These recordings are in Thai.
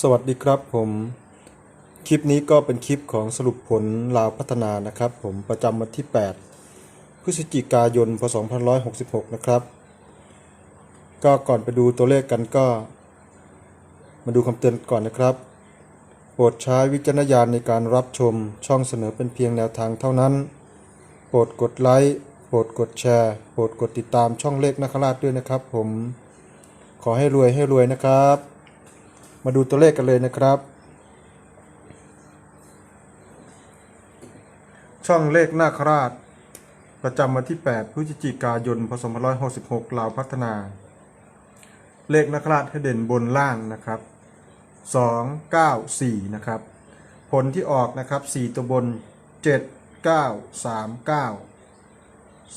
สวัสดีครับผม คลิปนี้ก็เป็นคลิปของสรุปผลลาวพัฒนานะครับ ผมประจำวันที่ 8 พฤศจิกายน พศ 2566 นะครับ ก็ก่อนไปดูตัวเลขกันก็ มาดูคำเตือนก่อนนะครับ โปรดใช้วิจารณญาณในการรับชมช่องเสนอเป็นเพียงแนวทางเท่านั้น โปรดกดไลค์โปรดกดแชร์โปรดกดติดตามช่องเลขนักราชด้วยนะครับ ผมขอให้รวยให้รวยนะครับ มาดูตัวเลขกันเลยนะครับ ช่องเลขหน้าคราช ประจำวันที่ 8 พฤศจิกายน พศ2566ลาวพัฒนา เลขนาคราชให้เด่นบนล่างนะครับ 2 9 4 นะครับ ผลที่ออกนะครับ 4 ตัวบน 7 9 3 9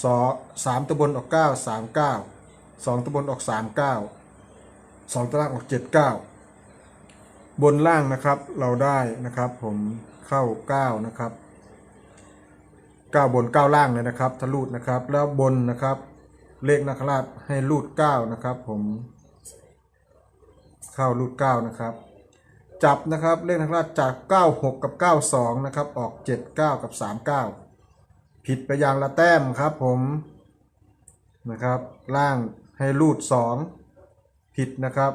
2 3ตัวบนออก9 3 9 2ตัวบนออก3 9 2ตัวล่างออก7 9 บนล่างนะครับเราได้นะครับ ผมเข้า 9 นะครับ 9 บน 9 ล่างเลยนะครับทะลุดนะครับ แล้วบนนะครับ เลขนักราชให้รูด 9 นะครับ ผม เข้ารูด 9 นะครับ จับนะครับเลขนักราชจาก 96 กับ 92 นะครับ ออก 79 กับ 39 ผิดไปอย่างละแต้มครับ ผมนะครับ ล่างให้รูด 2 ผิดนะครับ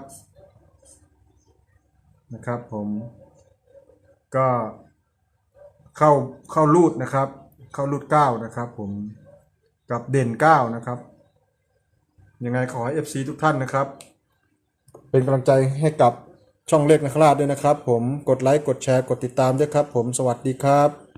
นะครับผมก็เข้าเข้ารูดนะครับ เข้ารูดเก้านะครับ ผมกับเด่นเก้านะครับ ยังไงขอให้ FC ทุกท่านนะครับ เป็นกำลังใจให้กับช่องเลขนักราชด้วยนะครับ ผมกดไลค์กดแชร์กดติดตามด้วยครับ ผมสวัสดีครับ